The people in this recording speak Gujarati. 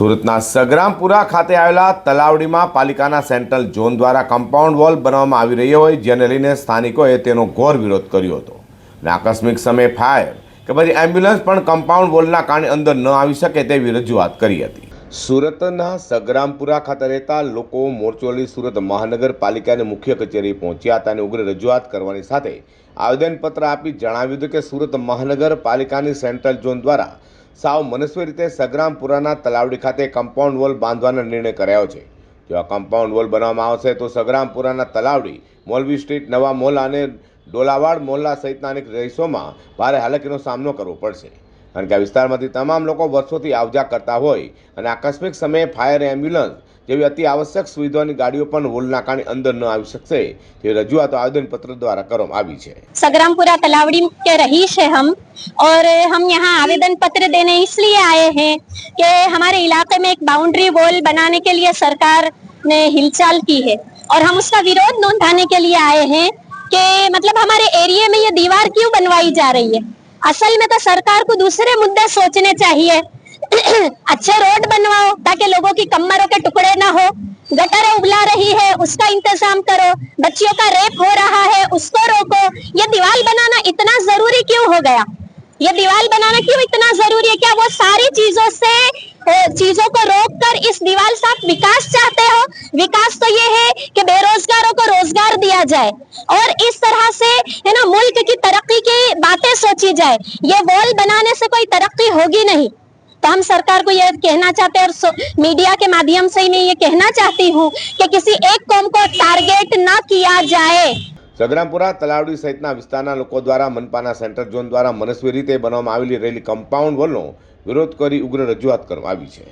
સુરતના સગ્રામપુરા ખાતે આવેલા તલાવડીમાં પાલિકાના સેન્ટ્રલ ઝોન દ્વારા કમ્પાઉન્ડ વોલ બનાવવામાં આવી રહ્યો હોય, જેને લઈને સ્થાનિકોએ તેનો ઘોર વિરોધ કર્યો હતો. અને આકસ્મિક સમયે ફાયર કે પછી એમ્બ્યુલન્સ પણ કમ્પાઉન્ડ વોલના કારણે અંદર ન આવી શકે તેવી રજૂઆત કરી હતી. સુરતના સગ્રામપુરા ખાતે રહેતા લોકો મોરચોલી સુરત મહાનગરપાલિકાની મુખ્ય કચેરી પહોંચ્યા હતા અને ઉગ્ર રજૂઆત કરવાની સાથે આવેદનપત્ર આપી જણાવ્યું હતું કે સુરત મહાનગરપાલિકાની સેન્ટ્રલ ઝોન દ્વારા સાવ મનસ્વી રીતે સગરામપુરાના તલાવડી ખાતે કમ્પાઉન્ડ વોલ બાંધવાનો નિર્ણય કરાયો છે. જો આ કમ્પાઉન્ડ વોલ બનાવવામાં આવશે, તો સગરામપુરાના તલાવડી, મોલવી સ્ટ્રીટ, નવા મોહલા અને ડોલાવાડ મોહલ્લા સહિતના અનેક રહીશોમાં ભારે હાલાકીનો સામનો કરવો પડશે. કારણ કે આ વિસ્તારમાંથી તમામ લોકો વર્ષોથી આવજા કરતા હોય અને આકસ્મિક સમયે ફાયર એમ્બ્યુલન્સ જેવી અતિ આવશ્યક સુવિધાઓની ગાડીઓ પણ વોલના કારણે અંદર ન આવી શકશે તેવી રજૂઆતો આવેદનપત્ર દ્વારા કરવામાં આવી છે सगरामपुरा तलावड़ी के रहीश है हम और हम यहाँ आवेदन पत्र देने इसलिए आए हैं कि हमारे इलाके में एक बाउंड्री वॉल बनाने के लिए सरकार ने हिलचाल की है और हम उसका विरोध नोंधाने के लिए आए हैं कि मतलब हमारे एरिया में ये दीवार क्यों बनवाई जा रही है असल में तो सरकार को दूसरे मुद्दे सोचने चाहिए अच्छे रोड बनवाओ ताकि लोगों की कमरों के टुकड़े ना हो, गटरें उबला रही है, उसका इंतज़ाम करो। बच्चियों का रेप हो रहा है, उसको रोको। ये दीवार बनाना इतना ज़रूरी क्यों हो गया? ये दीवार बनाना क्यों इतना ज़रूरी है? क्या वो सारी चीज़ों से चीज़ों को रोक कर इस दीवार से आप विकास चाहते हो? विकास तो ये है कि बेरोजगारों को रोज़गार दिया जाए और इस तरह से, है ना, मुल्क की तरक्की की बातें सोची जाए। ये वॉल बनाने से कोई तरक्की होगी नहीं। तो हम सरकार को यह कहना चाहते हैं और सो- मीडिया के माध्यम से मैं ये कहना चाहती हूँ कि किसी एक कौम को टारगेट न किया जाए સગ્રામપુરા તલાવડી સહિતના વિસ્તારના લોકો દ્વારા મનપાના સેન્ટ્રલ ઝોન દ્વારા મનસ્વી રીતે બનાવવામાં આવેલી રહેલી કમ્પાઉન્ડ વોલનો વિરોધ કરી ઉગ્ર રજૂઆત કરવામાં આવી છે